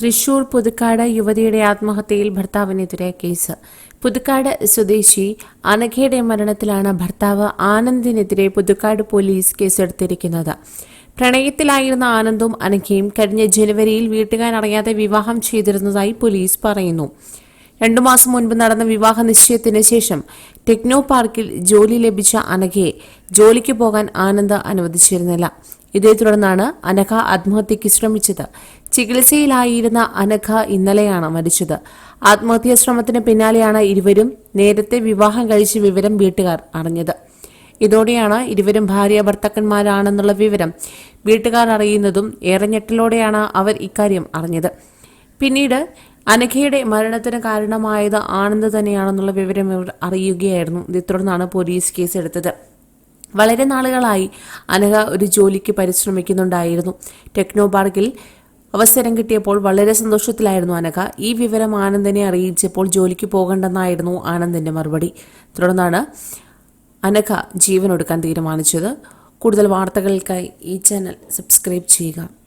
തൃശൂർ പുതുക്കാട് യുവതിയുടെ ആത്മഹത്യയിൽ ഭർത്താവിനെതിരെ കേസ്. പുതുക്കാട് സ്വദേശി അനഘയുടെ മരണത്തിലാണ് ഭർത്താവ് ആനന്ദിനെതിരെ പുതുക്കാട് പോലീസ് കേസെടുത്തിരിക്കുന്നത്. പ്രണയത്തിലായിരുന്ന ആനന്ദും അനഘയും കഴിഞ്ഞ ജനുവരിയിൽ വീട്ടുകാരറിയാതെ വിവാഹം ചെയ്തിരുന്നതായി പോലീസ് പറയുന്നു. രണ്ടു മാസം മുൻപ് നടന്ന വിവാഹ നിശ്ചയത്തിന് ശേഷം ടെക്നോ പാർക്കിൽ ജോലി ലഭിച്ച അനഘയെ ജോലിക്ക് പോകാൻ ആനന്ദ് അനുവദിച്ചിരുന്നില്ല. ഇതേ തുടർന്നാണ് അനഘ ആത്മഹത്യയ്ക്ക് ശ്രമിച്ചത്. ചികിത്സയിലായിരുന്ന അനഘ ഇന്നലെയാണ് മരിച്ചത്. ആത്മഹത്യാ ശ്രമത്തിന് പിന്നാലെയാണ് ഇരുവരും നേരത്തെ വിവാഹം കഴിച്ച വിവരം വീട്ടുകാർ അറിഞ്ഞത്. ഇതോടെയാണ് ഇരുവരും ഭാര്യ ഭർത്താക്കന്മാരാണെന്നുള്ള വിവരം വീട്ടുകാർ അറിയുന്നതും ഏറെ ഞെട്ടലോടെയാണ് അവർ ഇക്കാര്യം അറിഞ്ഞത്. പിന്നീട് അനഘയുടെ മരണത്തിന് കാരണമായത് ആനന്ദ് തന്നെയാണെന്നുള്ള വിവരം ഇവർ അറിയുകയായിരുന്നു. ഇതേ തുടർന്നാണ് പോലീസ് കേസെടുത്തത്. വളരെ നാളുകളായി അനഘ ഒരു ജോലിക്ക് പരിശ്രമിക്കുന്നുണ്ടായിരുന്നു. ടെക്നോ പാർക്കിൽ അവസരം കിട്ടിയപ്പോൾ വളരെ സന്തോഷത്തിലായിരുന്നു അനഘ. ഈ വിവരം ആനന്ദിനെ അറിയിച്ചപ്പോൾ ജോലിക്ക് പോകണ്ടെന്നായിരുന്നു ആനന്ദിന്റെ മറുപടി. തുടർന്നാണ് അനഘ ജീവനൊടുക്കാൻ തീരുമാനിച്ചത്. കൂടുതൽ വാർത്തകൾക്കായി ഈ ചാനൽ സബ്സ്ക്രൈബ് ചെയ്യുക.